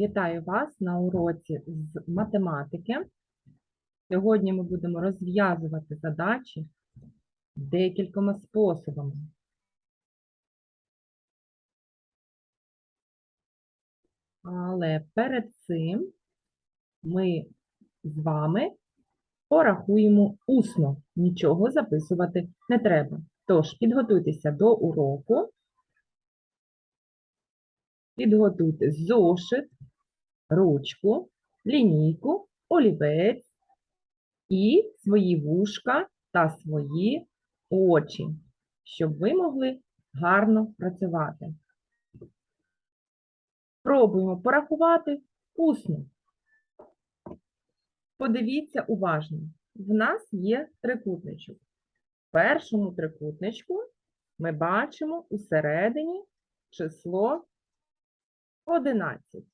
Вітаю вас на уроці з математики. Сьогодні ми будемо розв'язувати задачі декількома способами. Але перед цим ми з вами порахуємо усно. Нічого записувати не треба. Тож підготуйтеся до уроку. Підготуйте зошит, ручку, лінійку, олівець і свої вушка та свої очі, щоб ви могли гарно працювати. Пробуємо порахувати усно. Подивіться уважно. В нас є трикутничок. В першому трикутничку ми бачимо усередині число 11.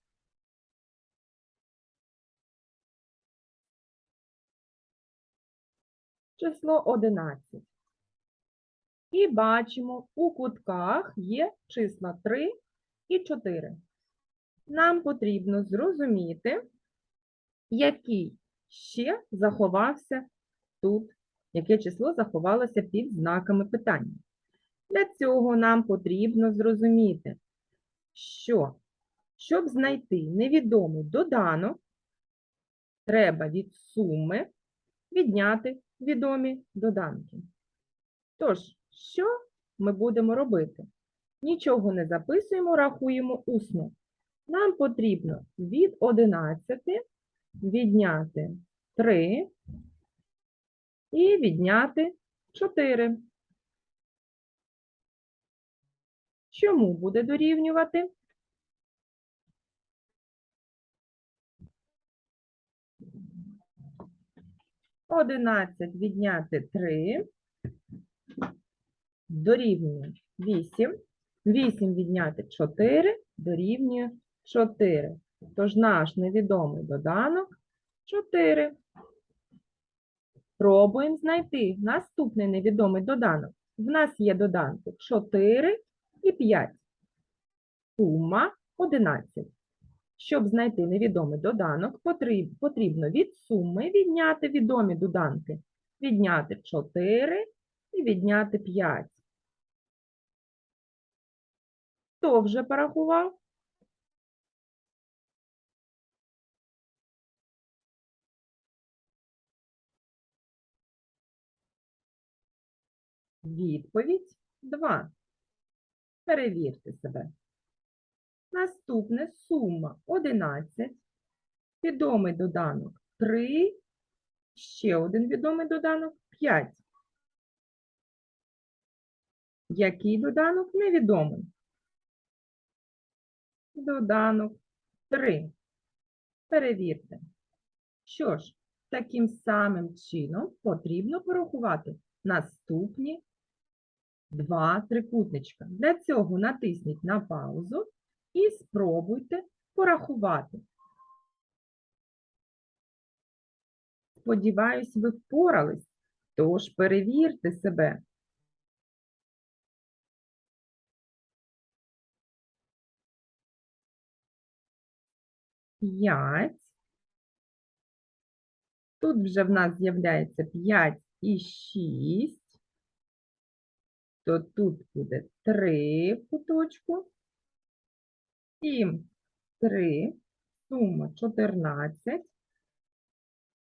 Число 11. І бачимо, у кутках є числа 3 і 4. Нам потрібно зрозуміти, який ще заховався тут, яке число заховалося під знаками питання. Для цього нам потрібно зрозуміти, що щоб знайти невідомий доданок, треба від суми відняти відомі доданки. Тож, що ми будемо робити? Нічого не записуємо, рахуємо усно. Нам потрібно від 11 відняти 3 і відняти 4. Чому буде дорівнювати? 11 відняти 3 дорівнює 8. 8 відняти 4 дорівнює 4. Тож наш невідомий доданок 4. Пробуємо знайти наступний невідомий доданок. В нас є доданки 4 і 5. Сума 11. Щоб знайти невідомий доданок, потрібно від суми відняти відомі доданки. Відняти 4 і відняти 5. Хто вже порахував? Відповідь 2. Перевірте себе. Наступне сума 11, відомий доданок 3, ще один відомий доданок 5. Який доданок невідомий? Доданок 3. Перевірте. Що ж, таким самим чином потрібно порахувати наступні два трикутничка. Для цього натисніть на паузу і спробуйте порахувати. Сподіваюсь, ви впорались, тож перевірте себе. П'ять. Тут вже в нас з'являється 5 і 6. То тут буде 3 в куточку. 7, 3, сума 14,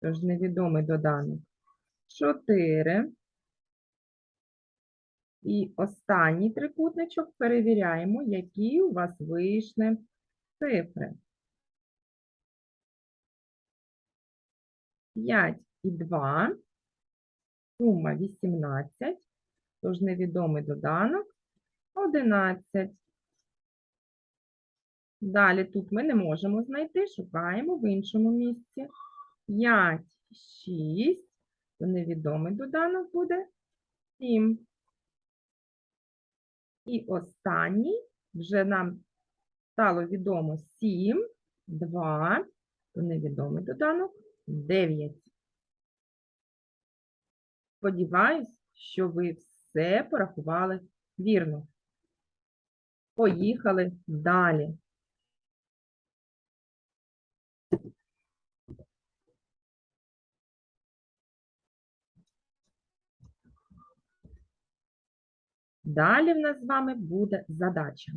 тож невідомий доданок 4. І останній трикутничок перевіряємо, які у вас вийшли цифри. 5 і 2, сума 18, тож невідомий доданок 11. Далі тут ми не можемо знайти, шукаємо в іншому місці. 5, 6, то невідомий доданок буде 7. І останній, вже нам стало відомо 7, 2, то невідомий доданок 9. Сподіваюсь, що ви все порахували вірно. Поїхали далі. Далі в нас з вами буде задача.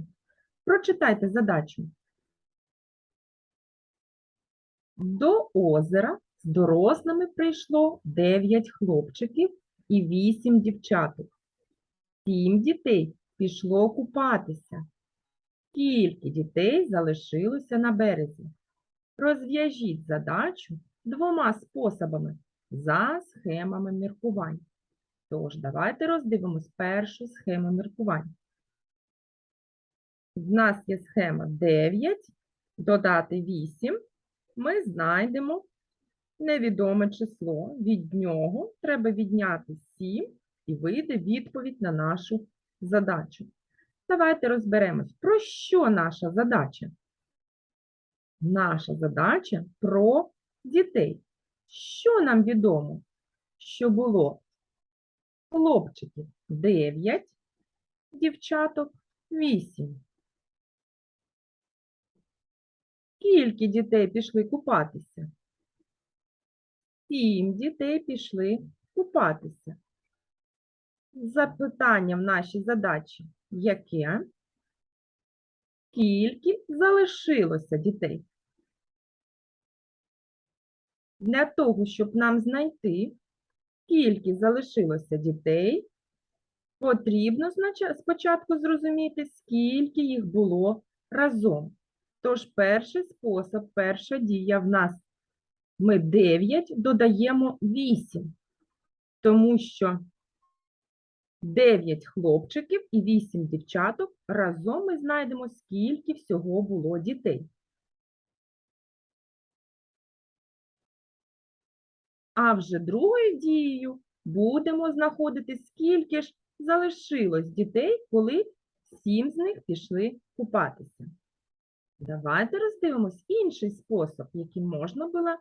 Прочитайте задачу. До озера з дорослими прийшло 9 хлопчиків і 8 дівчаток. Сім дітей пішло купатися. Скільки дітей залишилося на березі? Розв'яжіть задачу двома способами за схемами міркувань. Тож, давайте роздивимось першу схему міркувань. В нас є схема 9, додати 8. Ми знайдемо невідоме число. Від нього треба відняти 7 і вийде відповідь на нашу задачу. Давайте розберемось, про що наша задача? Наша задача про дітей. Що нам відомо? Що було хлопчиків 9, дівчаток 8. Скільки дітей пішли купатися? Сім дітей пішли купатися. Запитання в нашій задачі яке? Скільки залишилося дітей? Для того, щоб нам знайти, скільки залишилося дітей, потрібно спочатку зрозуміти, скільки їх було разом. Тож перший спосіб, перша дія в нас ми 9 додаємо 8, тому що 9 хлопчиків і 8 дівчаток разом ми знайдемо, скільки всього було дітей. А вже другою дією будемо знаходити, скільки ж залишилось дітей, коли 7 з них пішли купатися. Давайте роздивимось інший спосіб, який можна було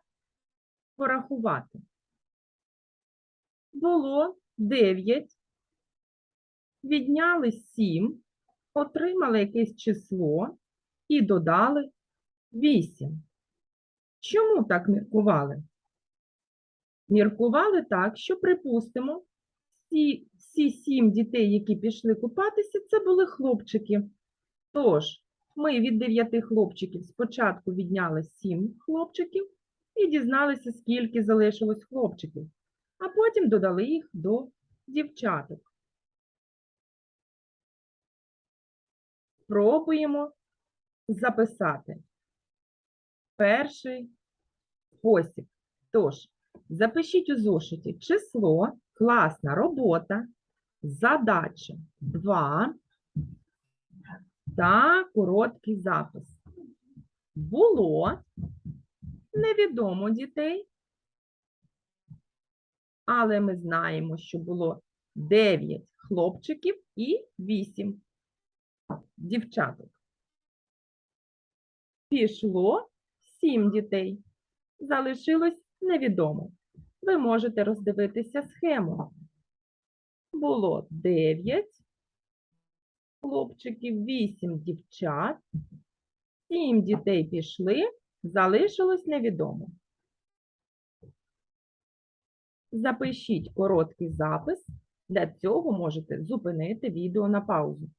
порахувати. Було 9, відняли 7, отримали якесь число і додали 8. Чому так міркували? Міркували так, що, припустимо, всі, всі 7 дітей, які пішли купатися, це були хлопчики. Тож, ми від 9 хлопчиків спочатку відняли 7 хлопчиків і дізналися, скільки залишилось хлопчиків, а потім додали їх до дівчаток. Пробуємо записати перший спосіб. Тож, запишіть у зошиті число, класна робота, задача 2 та короткий запис. Було невідомо дітей, але ми знаємо, що було 9 хлопчиків і 8 дівчаток. Пішло 7 дітей. Залишилось невідомо. Ви можете роздивитися схему. Було 9 хлопчиків, 8 дівчат, 7 дітей пішли, залишилось невідомо. Запишіть короткий запис. Для цього можете зупинити відео на паузу.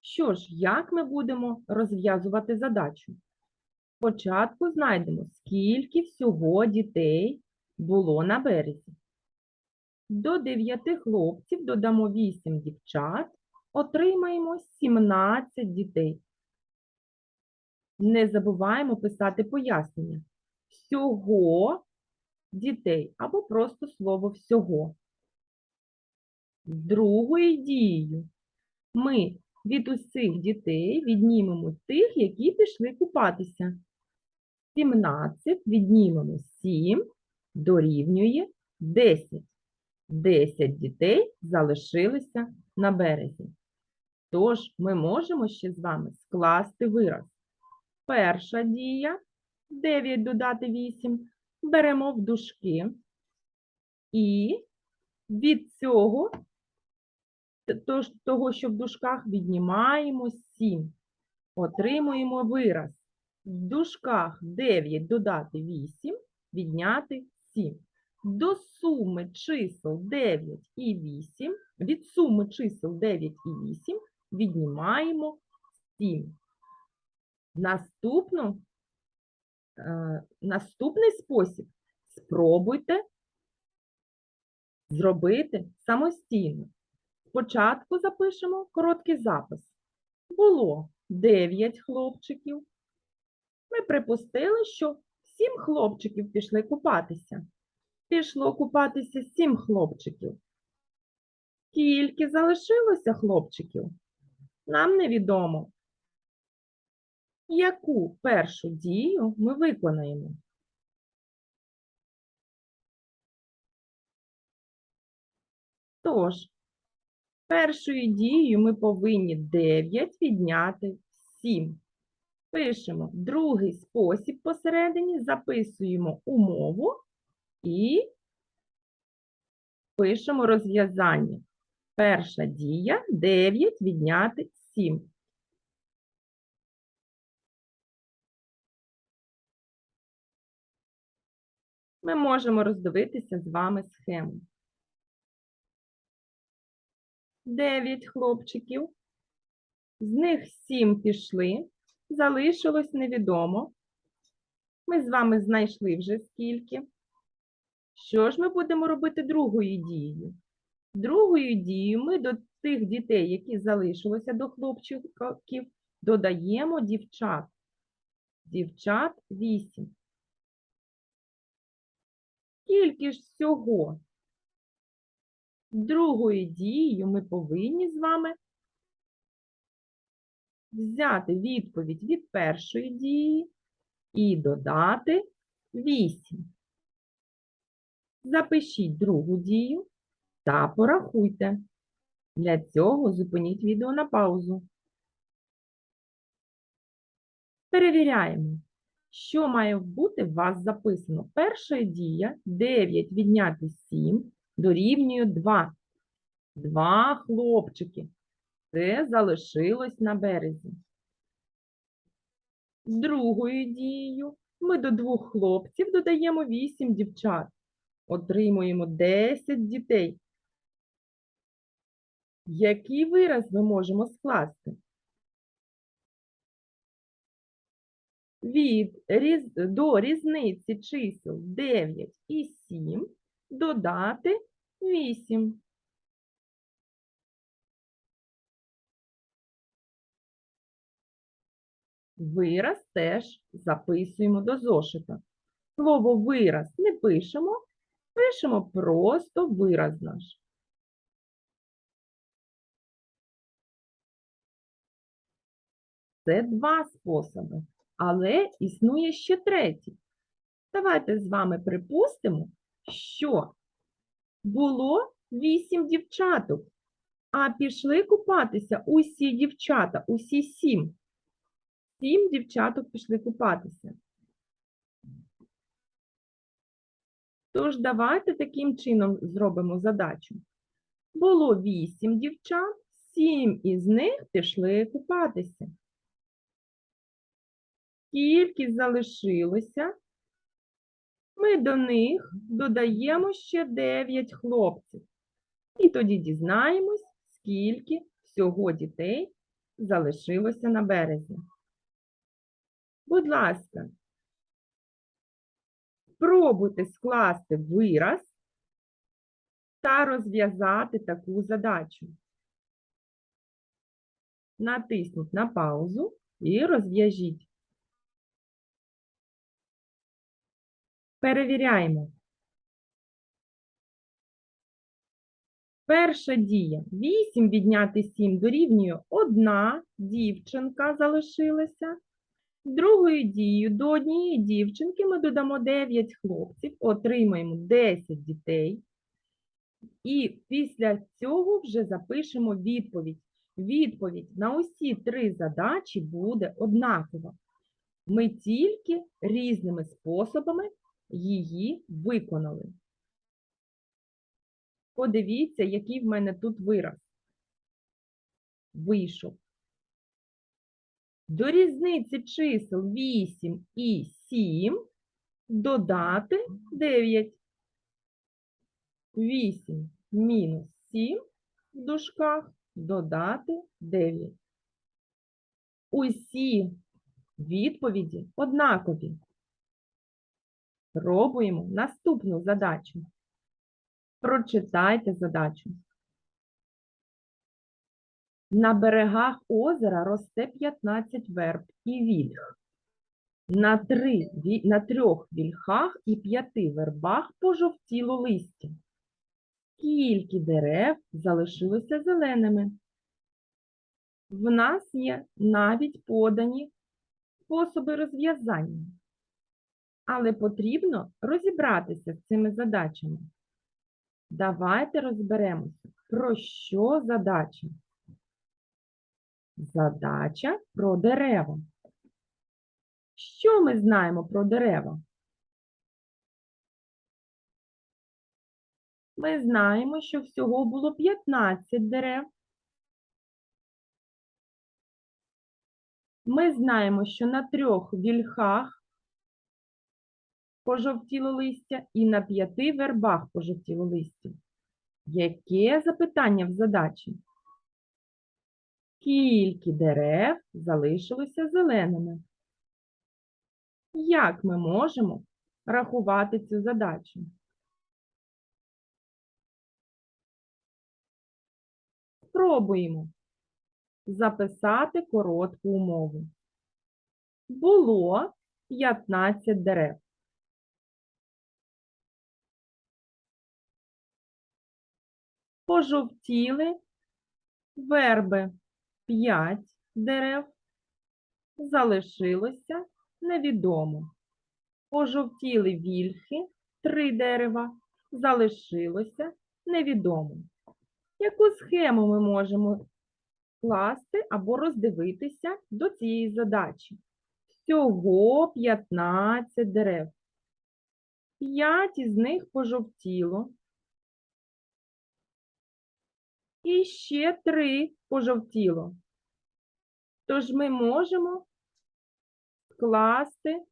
Що ж, як ми будемо розв'язувати задачу? Спочатку знайдемо, скільки всього дітей було на березі. До 9 хлопців додамо 8 дівчат, отримаємо 17 дітей. Не забуваємо писати пояснення. Всього дітей або просто слово всього. Другою дією ми від усіх дітей віднімемо тих, які пішли купатися. 17 віднімемо 7 дорівнює 10. 10 дітей залишилися на березі. Тож ми можемо ще з вами скласти вираз. Перша дія 9 додати 8 беремо в дужки і від цього того, що в дужках віднімаємо 7. Отримуємо вираз. В дужках 9 додати 8, відняти 7. до суми чисел 9 і 8, від суми чисел 9 і 8 віднімаємо 7. Наступну, е, наступний спосіб спробуйте зробити самостійно. Спочатку запишемо короткий запис. Було 9 хлопчиків. Ми припустили, що 7 хлопчиків пішли купатися. Пішло купатися 7 хлопчиків. Скільки залишилося хлопчиків? Нам невідомо. Яку першу дію ми виконаємо? Тож, першою дією ми повинні 9 відняти 7. Пишемо другий спосіб посередині, записуємо умову і пишемо розв'язання. Перша дія 9 відняти 7. Ми можемо роздивитися з вами схему. 9 хлопчиків. З них 7 пішли, залишилось невідомо. Ми з вами знайшли вже скільки. Що ж ми будемо робити другою дією? Другою дією ми до тих дітей, які залишилися до хлопчиків, додаємо дівчат. Дівчат 8. Скільки ж всього? Другою дією ми повинні з вами взяти відповідь від першої дії і додати 8. Запишіть другу дію та порахуйте. Для цього зупиніть відео на паузу. Перевіряємо, що має бути у вас записано. Перша дія 9 відняти 7 дорівнює 2. Два хлопчики. Це залишилось на березі. З другою дією ми до двох хлопців додаємо 8 дівчат. Отримуємо 10 дітей. Який вираз ми можемо скласти? Від різ... до різниці чисел 9 і 7 додати 8. Вираз теж записуємо до зошита. Слово вираз не пишемо, пишемо просто вираз наш. Це два способи, але існує ще третій. Давайте з вами припустимо, що було вісім дівчаток, а пішли купатися усі дівчата, усі сім. Сім дівчаток пішли купатися. Тож давайте таким чином зробимо задачу. Було вісім дівчат, сім із них пішли купатися. Кількість залишилося. Ми до них додаємо ще 9 хлопців. І тоді дізнаємось, скільки всього дітей залишилося на березі. Будь ласка, спробуйте скласти вираз та розв'язати таку задачу. Натисніть на паузу і розв'яжіть. Перевіряємо. Перша дія. 8 відняти 7 дорівнює 1 дівчинка залишилася. Другою дією до однієї дівчинки ми додамо 9 хлопців, отримаємо 10 дітей. І після цього вже запишемо відповідь. Відповідь на усі три задачі буде однакова. Ми тільки різними способами її виконали. Подивіться, який в мене тут вираз. Вийшов. До різниці чисел 8 і 7 додати 9. 8 мінус 7 в дужках додати 9. Усі відповіді однакові. Пробуємо наступну задачу. Прочитайте задачу. На берегах озера росте 15 верб і вільх. На, три, на трьох вільхах і п'яти вербах пожовтіло листя. Скільки дерев залишилося зеленими? В нас є навіть подані способи розв'язання. Але потрібно розібратися з цими задачами. Давайте розберемося, про що задача. Задача про дерева. Що ми знаємо про дерева? Ми знаємо, що всього було 15 дерев. Ми знаємо, що на трьох вільхах пожовтіло листя і на п'яти вербах пожовтіло листя. Яке запитання в задачі? Скільки дерев залишилося зеленими? Як ми можемо рахувати цю задачу? Спробуємо записати коротку умову. Було 15 дерев. Пожовтіли верби 5 дерев. Залишилося невідомо. Пожовтіли вільхи 3 дерева. Залишилося невідомо. Яку схему ми можемо скласти або роздивитися до цієї задачі? Всього 15 дерев. 5 із них пожовтіло. І ще 3 пожовтіло. Тож ми можемо скласти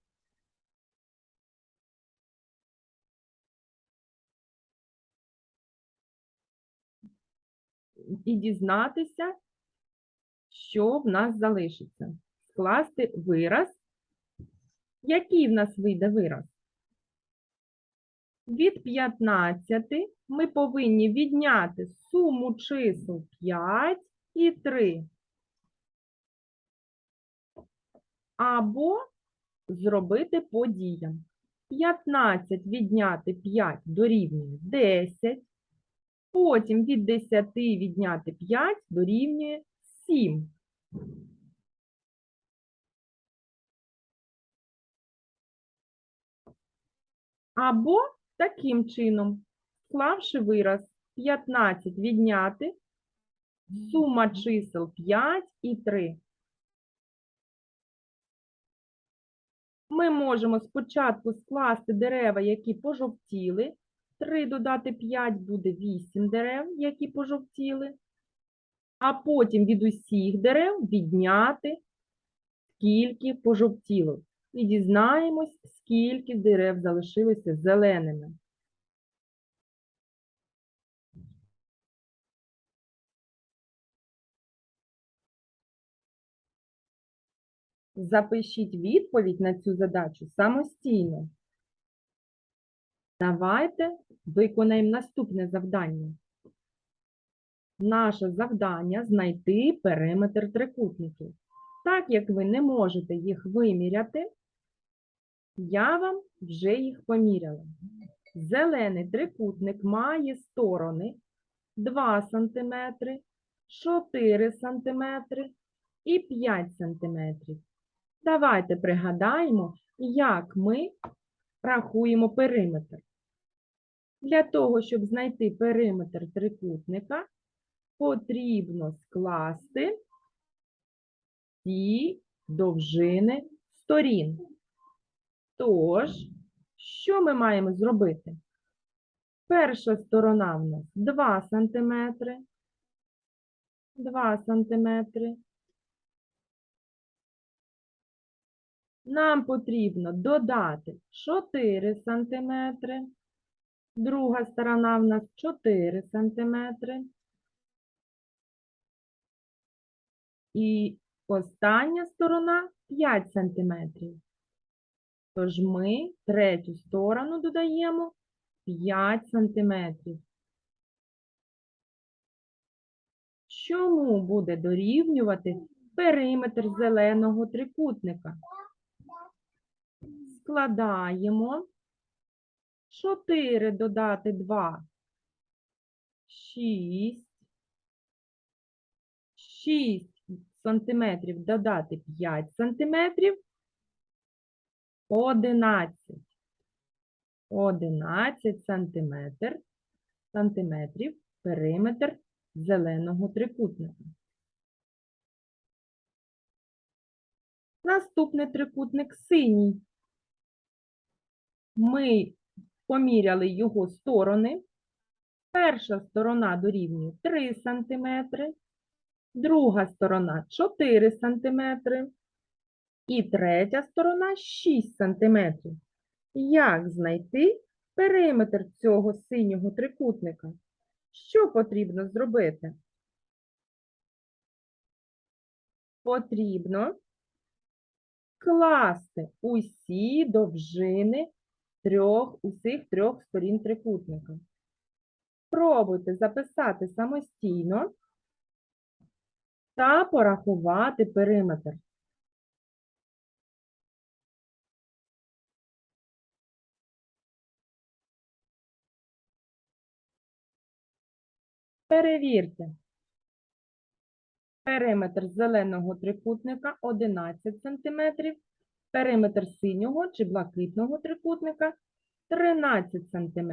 і дізнатися, що в нас залишиться. Скласти вираз. Який в нас вийде вираз? Від 15 ми повинні відняти суму чисел 5 і 3. Або зробити по діям. 15 відняти 5 дорівнює 10. Потім від 10 відняти 5 дорівнює 7. Або таким чином, склавши вираз 15 відняти, сума чисел 5 і 3. Ми можемо спочатку скласти дерева, які пожовтіли. 3 додати 5 буде 8 дерев, які пожовтіли. А потім від усіх дерев відняти, скільки пожовтіло. І дізнаємось, скільки дерев залишилося зеленими. Запишіть відповідь на цю задачу самостійно. Давайте виконаємо наступне завдання. Наше завдання знайти периметр трикутників. Так як ви не можете їх виміряти, я вам вже їх поміряла. Зелений трикутник має сторони 2 см, 4 см і 5 см. Давайте пригадаємо, як ми рахуємо периметр. Для того, щоб знайти периметр трикутника, потрібно скласти ці довжини сторін. Тож, що ми маємо зробити? Перша сторона в нас 2 см, 2 см. Нам потрібно додати 4 см Друга сторона в нас 4 сантиметри. І остання сторона 5 сантиметрів. Тож ми третю сторону додаємо 5 сантиметрів. Чому буде дорівнювати периметр зеленого трикутника? Складаємо 4 додати 2. 6. 6 сантиметрів додати 5 сантиметрів. 11. 11 сантиметр, сантиметрів периметр зеленого трикутника. Наступний трикутник синій. Ми поміряли його сторони. Перша сторона дорівнює 3 см, друга сторона 4 см і третя сторона 6 см. Як знайти периметр цього синього трикутника? Що потрібно зробити? Потрібно класти усі довжини трьох, усіх трьох сторін трикутника. Пробуйте записати самостійно та порахувати периметр. Перевірте. Периметр зеленого трикутника 11 см, периметр синього чи блакитного трикутника 13 см.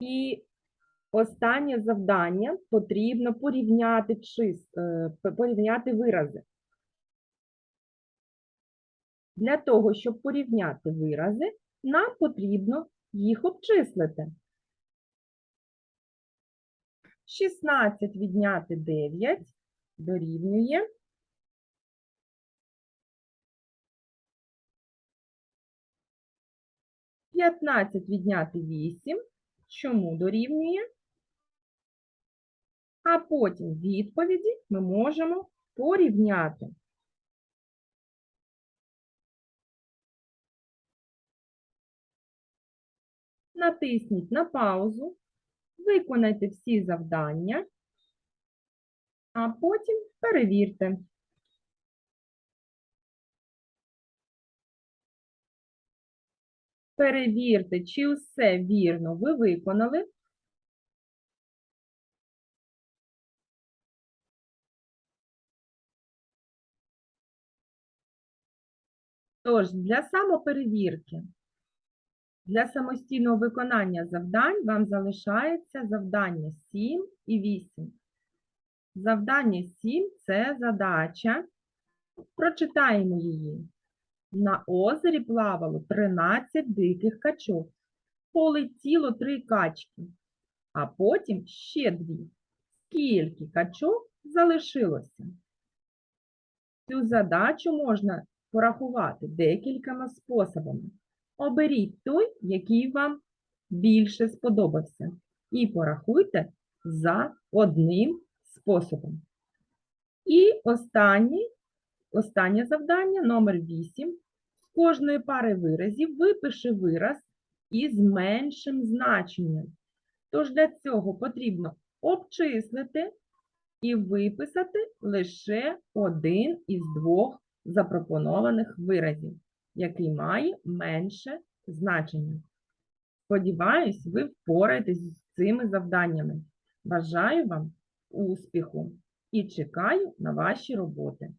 І останнє завдання потрібно порівняти, чис, е, порівняти вирази. Для того, щоб порівняти вирази, нам потрібно їх обчислити. 16 відняти 9 дорівнює 15 відняти 8. Чому дорівнює? А потім відповіді ми можемо порівняти. Натисніть на паузу, виконайте всі завдання, а потім перевірте. Перевірте, чи все вірно ви виконали. Тож, для самоперевірки, для самостійного виконання завдань вам залишається завдання 7 і 8. Завдання 7 – це задача. Прочитаємо її. На озері плавало 13 диких качок. Полетіло 3 качки, а потім ще дві. Скільки качок залишилося? Цю задачу можна порахувати декількома способами. Оберіть той, який вам більше сподобався, і порахуйте за одним способом. І останній, останнє завдання, номер 8. З кожної пари виразів випиши вираз із меншим значенням. Тож для цього потрібно обчислити і виписати лише один із двох запропонованих виразів, який має менше значення. Сподіваюсь, ви впораєтесь з цими завданнями. Бажаю вам успіху і чекаю на ваші роботи.